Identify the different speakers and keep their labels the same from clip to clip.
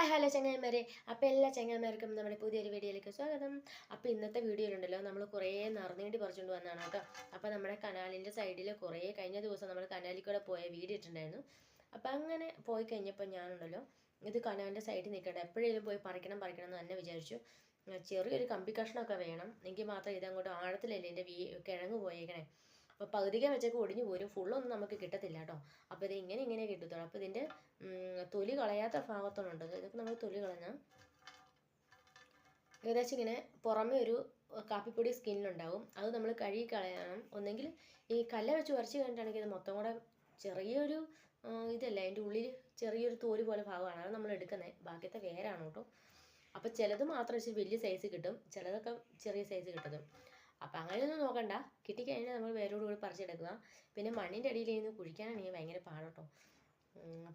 Speaker 1: Hi hello ചങ്ങായിമാരെ. അപ്പോൾ എല്ലാ ചങ്ങായിമാർക്കും നമ്മുടെ പുതിയൊരു വീഡിയോയിലേക്ക് സ്വാഗതം. അപ്പോൾ ഇന്നത്തെ വീഡിയോയിലുണ്ടല്ലോ നമ്മൾ കുറേ നിറഞ്ഞേണ്ടി പറിച്ചുകൊണ്ട് വന്നതാണ് കേട്ടോ. അപ്പോൾ നമ്മുടെ കനാലിന്റെ സൈഡിൽ കുറേ കഴിഞ്ഞ ദിവസം നമ്മൾ കനാലിൽ കൂടെ പോയ വീഡിയോ ഇട്ടിട്ടുണ്ടായിരുന്നു. അപ്പോൾ അങ്ങനെ പോയി കഴിഞ്ഞപ്പോൾ ഞാനുണ്ടല്ലോ ഇത് കനാലിന്റെ സൈഡിൽ നിൽക്കട്ടെ എപ്പോഴേലും പോയി പറിക്കണം പറിക്കണം എന്ന് തന്നെ വിചാരിച്ചു. ചെറിയൊരു കമ്പി കഷ്ണമൊക്കെ വേണം. എങ്കിൽ മാത്രം ഇതങ്ങോട്ട് ആഴത്തിലല്ലേ എന്റെ വീ കിഴങ്ങ് പോയേക്കണേ. അപ്പോൾ പകുതിക്ക് വെച്ചൊക്കെ ഒടിഞ്ഞു പോരും. ഫുള്ളൊന്നും നമുക്ക് കിട്ടത്തില്ല കേട്ടോ. അപ്പോൾ ഇത് ഇങ്ങനെ ഇങ്ങനെ കിട്ടത്തുള്ളൂ അപ്പോൾ ഇതിന്റെ തൊലി കളയാത്ത ഭാഗത്തോണുണ്ട് ഇതൊക്കെ നമ്മൾ തൊലി കളഞ്ഞാൽ ഏകദേശം ഇങ്ങനെ പുറമെ ഒരു കാപ്പിപ്പൊടി സ്കിന്നിലുണ്ടാവും. അത് നമ്മൾ കഴുകി കളയണം. ഒന്നെങ്കിൽ ഈ കല്ല് വെച്ച് ഉരച്ച് കഴിഞ്ഞിട്ടാണെങ്കിൽ ഇത് മൊത്തം കൂടെ ചെറിയൊരു ഇതല്ല? അതിന്റെ ഉള്ളിൽ ചെറിയൊരു തോൽ പോലെ ഭാഗമാണ്. അത് നമ്മൾ എടുക്കുന്നത് ബാക്കിയത്തെ വേരാണ് കേട്ടോ. അപ്പോൾ ചിലത് മാത്രം വെച്ച് വലിയ സൈസ് കിട്ടും. ചിലതൊക്കെ ചെറിയ സൈസ് കിട്ടും അപ്പം അങ്ങനെയൊന്നും നോക്കണ്ട. കിട്ടിക്കഴിഞ്ഞാൽ നമ്മൾ വേരോട് കൂടി പറിച്ചെടുക്കുക. പിന്നെ മണ്ണിന്റെ അടിയിൽ ഇരുന്ന് കുഴിക്കാനാണെങ്കിൽ ഭയങ്കര പാടട്ടോ.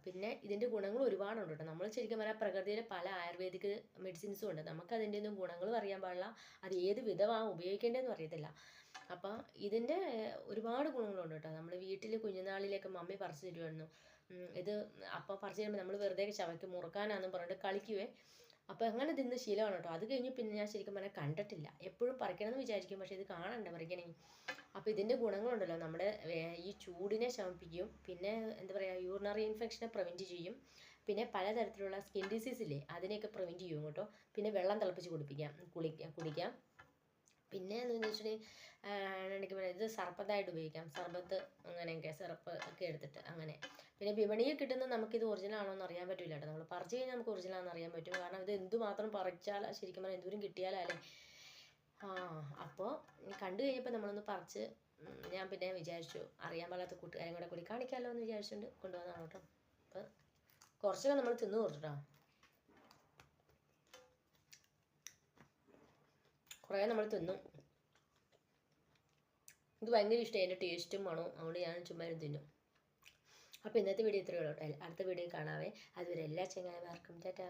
Speaker 1: പിന്നെ ഇതിന്റെ ഗുണങ്ങൾ ഒരുപാടുണ്ട് കേട്ടോ. നമ്മൾ ശരിക്കും പറഞ്ഞാൽ പ്രകൃതിയിലെ പല ആയുർവേദിക് മെഡിസിൻസും ഉണ്ട്. നമുക്ക് അതിന്റെ ഒന്നും ഗുണങ്ങളും അറിയാൻ പാടില്ല. അത് ഏത് വിധമാണ് ഉപയോഗിക്കേണ്ടതെന്ന് അറിയത്തില്ല. അപ്പോൾ ഇതിന്റെ ഒരുപാട് ഗുണങ്ങളുണ്ട് കേട്ടോ. നമ്മൾ വീട്ടിൽ കുഞ്ഞുനാളിലേക്ക് മമ്മി പറിച്ചു തരുമായിരുന്നു ഇത് അപ്പം പറിച്ചു തരുമ്പോൾ നമ്മൾ വെറുതെ ചവയ്ക്ക് മുറുക്കാനാണെന്ന് പറഞ്ഞിട്ട് കളിക്കുവേ. അപ്പോൾ അങ്ങനെ തിന്ന് ശീലമാണ് കേട്ടോ അത് കഴിഞ്ഞ് പിന്നെ ഞാൻ ശരിക്കും പറഞ്ഞാൽ കണ്ടിട്ടില്ല. എപ്പോഴും പറിക്കണമെന്ന് വിചാരിക്കും. പക്ഷേ ഇത് കാണണ്ട പറിക്കണേ അപ്പോൾ ഇതിന്റെ ഗുണങ്ങളുണ്ടല്ലോ. നമ്മുടെ ഈ ചൂടിനെ ശമിപ്പിക്കും. പിന്നെ എന്താ പറയുക യൂറിനറി ഇൻഫെക്ഷനെ പ്രിവെന്റ് ചെയ്യും. പിന്നെ പലതരത്തിലുള്ള സ്കിൻ ഡിസീസ് ഇല്ലേ അതിനെയൊക്കെ പ്രിവെന്റ് ചെയ്യും കേട്ടോ. പിന്നെ വെള്ളം തിളപ്പിച്ച് കുടിപ്പിക്കാം. കുളിക്കാം കുടിക്കാം. പിന്നെ എന്ന് വെച്ചിട്ടുണ്ടെങ്കിൽ ഇത് സർബത്തായിട്ട് ഉപയോഗിക്കാം. സർബത്ത് അങ്ങനെയൊക്കെ സിറപ്പ് ഒക്കെ എടുത്തിട്ട് അങ്ങനെ. പിന്നെ വിപണിയിൽ കിട്ടുന്ന നമുക്കിത് ഒറിജിനൽ ആണോ എന്ന് അറിയാൻ പറ്റില്ല കേട്ടോ. നമ്മൾ പറിച്ച് കഴിഞ്ഞാൽ നമുക്ക് ഒറിജിനൽ ആണെന്ന് അറിയാൻ പറ്റും. കാരണം ഇത് എന്തുമാത്രം പറിച്ചാൽ ശരിക്കും പറഞ്ഞാൽ എന്തോരം കിട്ടിയാലല്ലേ ആ അപ്പോൾ കണ്ടു കഴിഞ്ഞപ്പോൾ നമ്മളൊന്ന് പറിച്ച് ഞാൻ പിന്നെ വിചാരിച്ചു അറിയാൻ പാടാത്ത കൂട്ടുകാരും കൂടെ കൂടി കാണിക്കാമല്ലോ എന്ന് വിചാരിച്ചുകൊണ്ട് കൊണ്ടുവന്നാണ് കേട്ടോ അപ്പോൾ കുറച്ചൊക്കെ നമ്മൾ തിന്നു കൊടുത്തിട്ടോ. കുറേ നമ്മൾ തിന്നു. ഇത് ഭയങ്കര ഇഷ്ടമായി എന്റെ ടേസ്റ്റും മണവും. അതുകൊണ്ട് ഞാൻ ചുമ്മാ തിന്നു. അപ്പോൾ ഇന്നത്തെ വീഡിയോ ഇത്രയേ ഉള്ളൂ അടുത്ത വീഡിയോ കാണാവേ. അതുവരെ എല്ലാ ചങ്ങായിമാർക്കും ടാറ്റാ.